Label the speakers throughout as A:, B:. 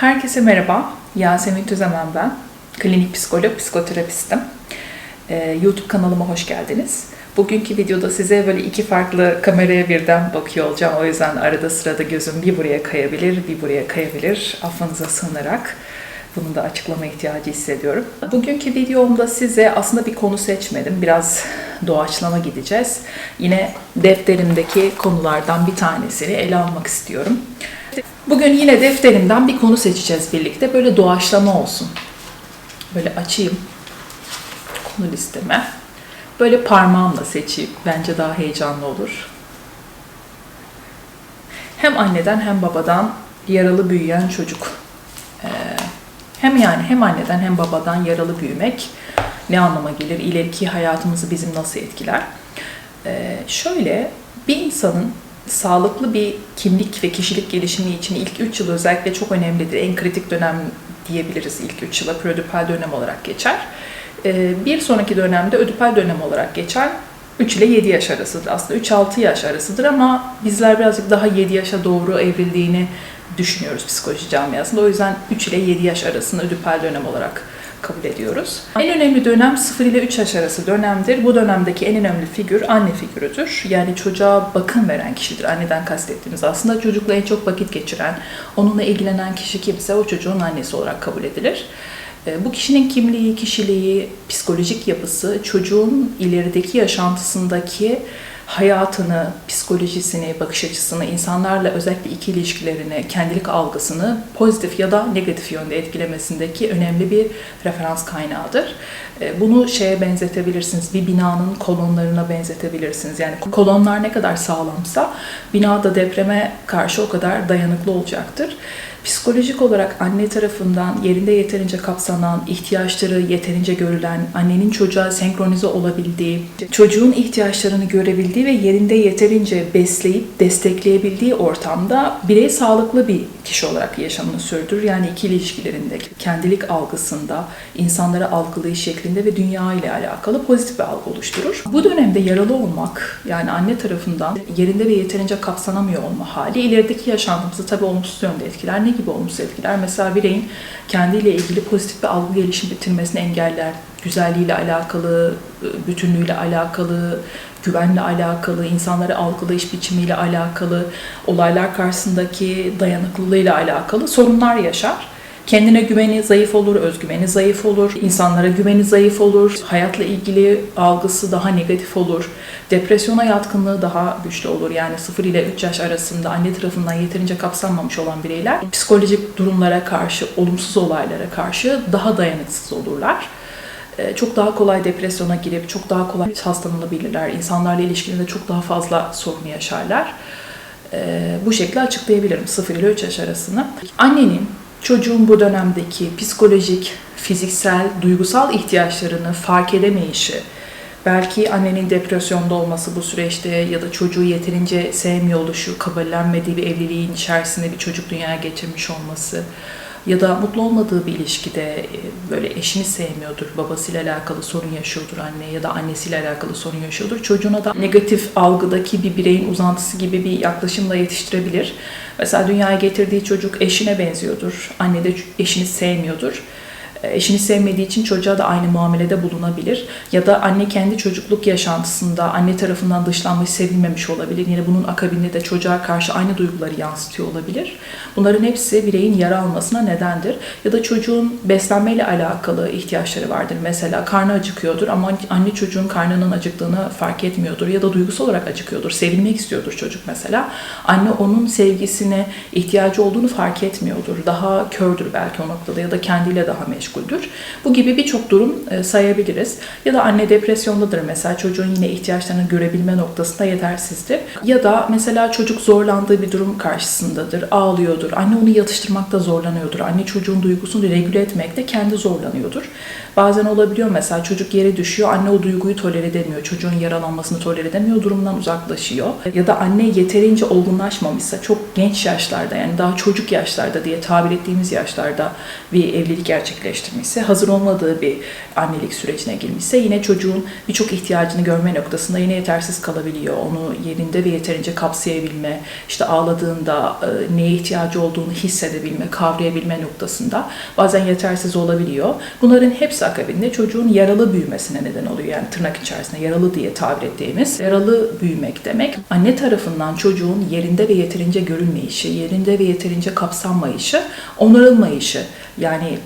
A: Herkese merhaba. Yasemin Tüzemen ben. Klinik psikolog, psikoterapistim. Ee, YouTube kanalıma hoş geldiniz. Bugünkü videoda size böyle iki farklı kameraya birden bakıyor olacağım. O yüzden arada sırada gözüm bir buraya kayabilir, bir buraya kayabilir. Affınıza sığınarak bunun da açıklama ihtiyacı hissediyorum. Bugünkü videomda size aslında bir konu seçmedim. Biraz doğaçlama gideceğiz. Yine defterimdeki konulardan bir tanesini ele almak istiyorum. Bugün yine defterimden bir konu seçeceğiz birlikte. Böyle doğaçlama olsun. Böyle açayım konu listeme. Böyle parmağımla seçeyim. Bence daha heyecanlı olur. Hem anneden hem babadan yaralı büyüyen çocuk. Ee, hem yani hem anneden hem babadan yaralı büyümek ne anlama gelir? İleriki hayatımızı bizim nasıl etkiler? Ee, şöyle bir insanın sağlıklı bir kimlik ve kişilik gelişimi için ilk 3 yıl özellikle çok önemlidir. En kritik dönem diyebiliriz ilk 3 yıla prodüpal dönem olarak geçer. Ee, bir sonraki dönemde ödüpal dönem olarak geçer. 3 ile 7 yaş arasıdır. Aslında 3-6 yaş arasıdır ama bizler birazcık daha 7 yaşa doğru evrildiğini düşünüyoruz psikoloji camiasında. O yüzden 3 ile 7 yaş arasını ödüpal dönem olarak kabul ediyoruz. En önemli dönem 0 ile 3 yaş arası dönemdir. Bu dönemdeki en önemli figür anne figürüdür. Yani çocuğa bakım veren kişidir. Anneden kastettiğimiz aslında çocukla en çok vakit geçiren, onunla ilgilenen kişi kimse o çocuğun annesi olarak kabul edilir. Bu kişinin kimliği, kişiliği, psikolojik yapısı çocuğun ilerideki yaşantısındaki hayatını, psikolojisini, bakış açısını, insanlarla özellikle iki ilişkilerini, kendilik algısını pozitif ya da negatif yönde etkilemesindeki önemli bir referans kaynağıdır. Bunu şeye benzetebilirsiniz, bir binanın kolonlarına benzetebilirsiniz. Yani kolonlar ne kadar sağlamsa bina da depreme karşı o kadar dayanıklı olacaktır. Psikolojik olarak anne tarafından yerinde yeterince kapsanan, ihtiyaçları yeterince görülen, annenin çocuğa senkronize olabildiği, çocuğun ihtiyaçlarını görebildiği ve yerinde yeterince besleyip destekleyebildiği ortamda birey sağlıklı bir kişi olarak yaşamını sürdürür. Yani iki ilişkilerinde, kendilik algısında, insanları algılayış şeklinde ve dünya ile alakalı pozitif bir algı oluşturur. Bu dönemde yaralı olmak, yani anne tarafından yerinde ve yeterince kapsanamıyor olma hali ilerideki yaşantımızı tabii olumsuz yönde etkiler. Ne gibi olumsuz etkiler? Mesela bireyin kendiyle ilgili pozitif bir algı gelişim bitirmesini engeller. Güzelliğiyle alakalı, bütünlüğüyle alakalı, güvenle alakalı, insanları algılayış biçimiyle alakalı, olaylar karşısındaki dayanıklılığıyla alakalı sorunlar yaşar. Kendine güveni zayıf olur, özgüveni zayıf olur, insanlara güveni zayıf olur, hayatla ilgili algısı daha negatif olur, depresyona yatkınlığı daha güçlü olur. Yani 0 ile 3 yaş arasında anne tarafından yeterince kapsanmamış olan bireyler psikolojik durumlara karşı, olumsuz olaylara karşı daha dayanıksız olurlar çok daha kolay depresyona girip çok daha kolay hastalanabilirler. İnsanlarla ilişkilerinde çok daha fazla sorun yaşarlar. Bu şekilde açıklayabilirim 0 ile 3 yaş arasını. Annenin çocuğun bu dönemdeki psikolojik, fiziksel, duygusal ihtiyaçlarını fark edemeyişi, belki annenin depresyonda olması bu süreçte ya da çocuğu yeterince sevmiyor oluşu, kabullenmediği bir evliliğin içerisinde bir çocuk dünyaya geçirmiş olması, ya da mutlu olmadığı bir ilişkide böyle eşini sevmiyordur, babasıyla alakalı sorun yaşıyordur anne ya da annesiyle alakalı sorun yaşıyordur. Çocuğuna da negatif algıdaki bir bireyin uzantısı gibi bir yaklaşımla yetiştirebilir. Mesela dünyaya getirdiği çocuk eşine benziyordur, anne de eşini sevmiyordur eşini sevmediği için çocuğa da aynı muamelede bulunabilir. Ya da anne kendi çocukluk yaşantısında anne tarafından dışlanmış, sevilmemiş olabilir. Yine bunun akabinde de çocuğa karşı aynı duyguları yansıtıyor olabilir. Bunların hepsi bireyin yara almasına nedendir. Ya da çocuğun beslenmeyle alakalı ihtiyaçları vardır. Mesela karnı acıkıyordur ama anne çocuğun karnının acıktığını fark etmiyordur. Ya da duygusal olarak acıkıyordur. Sevilmek istiyordur çocuk mesela. Anne onun sevgisine ihtiyacı olduğunu fark etmiyordur. Daha kördür belki o noktada ya da kendiyle daha meşgul meşguldür. Bu gibi birçok durum sayabiliriz. Ya da anne depresyondadır mesela çocuğun yine ihtiyaçlarını görebilme noktasında yetersizdir. Ya da mesela çocuk zorlandığı bir durum karşısındadır, ağlıyordur. Anne onu yatıştırmakta zorlanıyordur. Anne çocuğun duygusunu regüle etmekte kendi zorlanıyordur. Bazen olabiliyor mesela çocuk yere düşüyor, anne o duyguyu tolere edemiyor. Çocuğun yaralanmasını tolere edemiyor, durumdan uzaklaşıyor. Ya da anne yeterince olgunlaşmamışsa çok genç yaşlarda yani daha çocuk yaşlarda diye tabir ettiğimiz yaşlarda bir evlilik gerçekleştiriyor gerçekleştirmişse, hazır olmadığı bir annelik sürecine girmişse yine çocuğun birçok ihtiyacını görme noktasında yine yetersiz kalabiliyor. Onu yerinde ve yeterince kapsayabilme, işte ağladığında e, neye ihtiyacı olduğunu hissedebilme, kavrayabilme noktasında bazen yetersiz olabiliyor. Bunların hepsi akabinde çocuğun yaralı büyümesine neden oluyor. Yani tırnak içerisinde yaralı diye tabir ettiğimiz yaralı büyümek demek. Anne tarafından çocuğun yerinde ve yeterince görülmeyişi, yerinde ve yeterince kapsanmayışı, onarılmayışı. Yani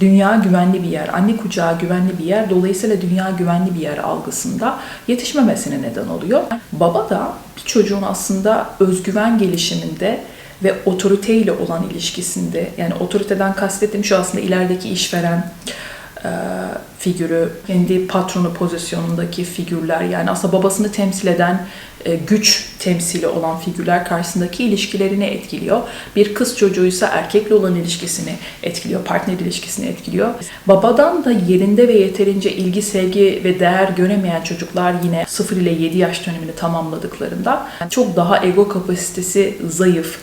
A: dünya güvenli bir yer, anne kucağı güvenli bir yer, dolayısıyla dünya güvenli bir yer algısında yetişmemesine neden oluyor. Baba da bir çocuğun aslında özgüven gelişiminde ve otoriteyle olan ilişkisinde, yani otoriteden kastettiğim şu aslında ilerideki işveren e, figürü, kendi patronu pozisyonundaki figürler, yani aslında babasını temsil eden e, güç temsili olan figürler karşısındaki ilişkilerini etkiliyor. Bir kız çocuğuysa erkekle olan ilişkisini etkiliyor, partner ilişkisini etkiliyor. Babadan da yerinde ve yeterince ilgi, sevgi ve değer göremeyen çocuklar yine 0 ile 7 yaş dönemini tamamladıklarında çok daha ego kapasitesi zayıf,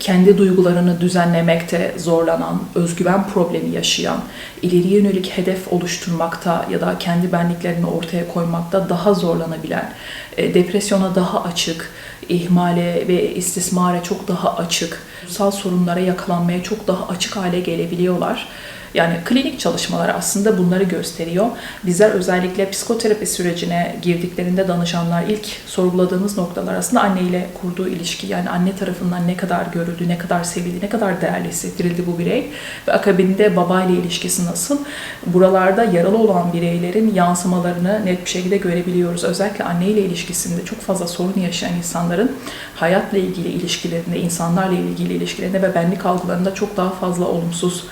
A: kendi duygularını düzenlemekte zorlanan, özgüven problemi yaşayan, ileriye yönelik hedef oluşturmakta ya da kendi benliklerini ortaya koymakta daha zorlanabilen, e, depresyona daha açık, ihmale ve istismara çok daha açık, ruhsal sorunlara yakalanmaya çok daha açık hale gelebiliyorlar. Yani klinik çalışmalar aslında bunları gösteriyor. Bizler özellikle psikoterapi sürecine girdiklerinde danışanlar ilk sorguladığımız noktalar aslında anne ile kurduğu ilişki. Yani anne tarafından ne kadar görüldü, ne kadar sevildi, ne kadar değerli hissettirildi bu birey. Ve akabinde baba ile ilişkisi nasıl? Buralarda yaralı olan bireylerin yansımalarını net bir şekilde görebiliyoruz. Özellikle anne ile ilişkisinde çok fazla sorun yaşayan insanların hayatla ilgili ilişkilerinde, insanlarla ilgili ilişkilerinde ve benlik algılarında çok daha fazla olumsuz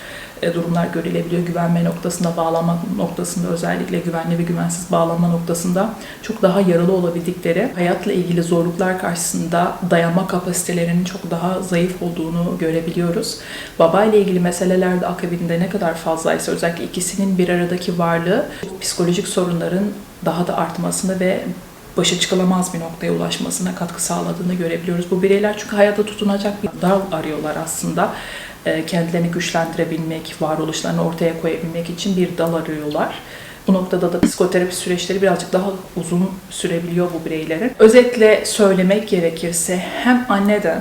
A: durumlar görülebiliyor. Güvenme noktasında, bağlanma noktasında özellikle güvenli ve güvensiz bağlanma noktasında çok daha yaralı olabildikleri, hayatla ilgili zorluklar karşısında dayanma kapasitelerinin çok daha zayıf olduğunu görebiliyoruz. Baba ile ilgili meselelerde akabinde ne kadar fazlaysa özellikle ikisinin bir aradaki varlığı psikolojik sorunların daha da artmasını ve başa çıkılamaz bir noktaya ulaşmasına katkı sağladığını görebiliyoruz. Bu bireyler çünkü hayata tutunacak bir dal arıyorlar aslında. E, kendilerini güçlendirebilmek, varoluşlarını ortaya koyabilmek için bir dal arıyorlar. Bu noktada da psikoterapi süreçleri birazcık daha uzun sürebiliyor bu bireylerin. Özetle söylemek gerekirse hem anneden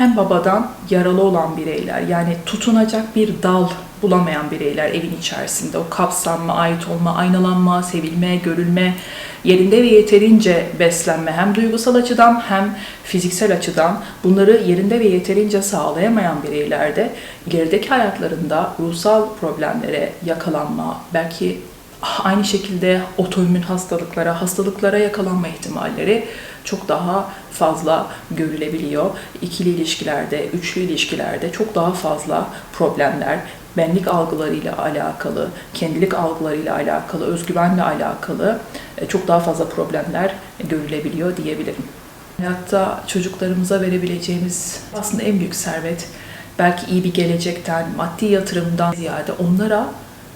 A: hem babadan yaralı olan bireyler yani tutunacak bir dal bulamayan bireyler evin içerisinde. O kapsanma, ait olma, aynalanma, sevilme, görülme, yerinde ve yeterince beslenme hem duygusal açıdan hem fiziksel açıdan bunları yerinde ve yeterince sağlayamayan bireylerde ilerideki hayatlarında ruhsal problemlere yakalanma, belki aynı şekilde otoimmün hastalıklara, hastalıklara yakalanma ihtimalleri çok daha fazla görülebiliyor. İkili ilişkilerde, üçlü ilişkilerde çok daha fazla problemler, benlik algılarıyla alakalı, kendilik algılarıyla alakalı, özgüvenle alakalı e, çok daha fazla problemler görülebiliyor diyebilirim. Hayatta çocuklarımıza verebileceğimiz aslında en büyük servet belki iyi bir gelecekten, maddi yatırımdan ziyade onlara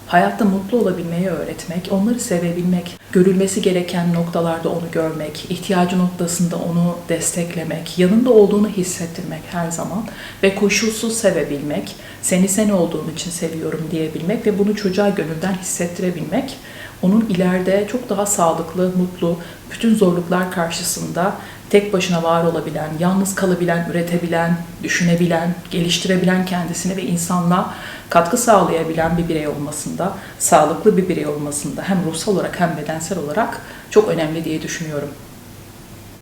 A: hayatta mutlu olabilmeyi öğretmek, onları sevebilmek, görülmesi gereken noktalarda onu görmek, ihtiyacı noktasında onu desteklemek, yanında olduğunu hissettirmek her zaman ve koşulsuz sevebilmek, seni sen olduğun için seviyorum diyebilmek ve bunu çocuğa gönülden hissettirebilmek, onun ileride çok daha sağlıklı, mutlu, bütün zorluklar karşısında tek başına var olabilen, yalnız kalabilen, üretebilen, düşünebilen, geliştirebilen kendisini ve insanla katkı sağlayabilen bir birey olmasında, sağlıklı bir birey olmasında hem ruhsal olarak hem bedensel olarak çok önemli diye düşünüyorum.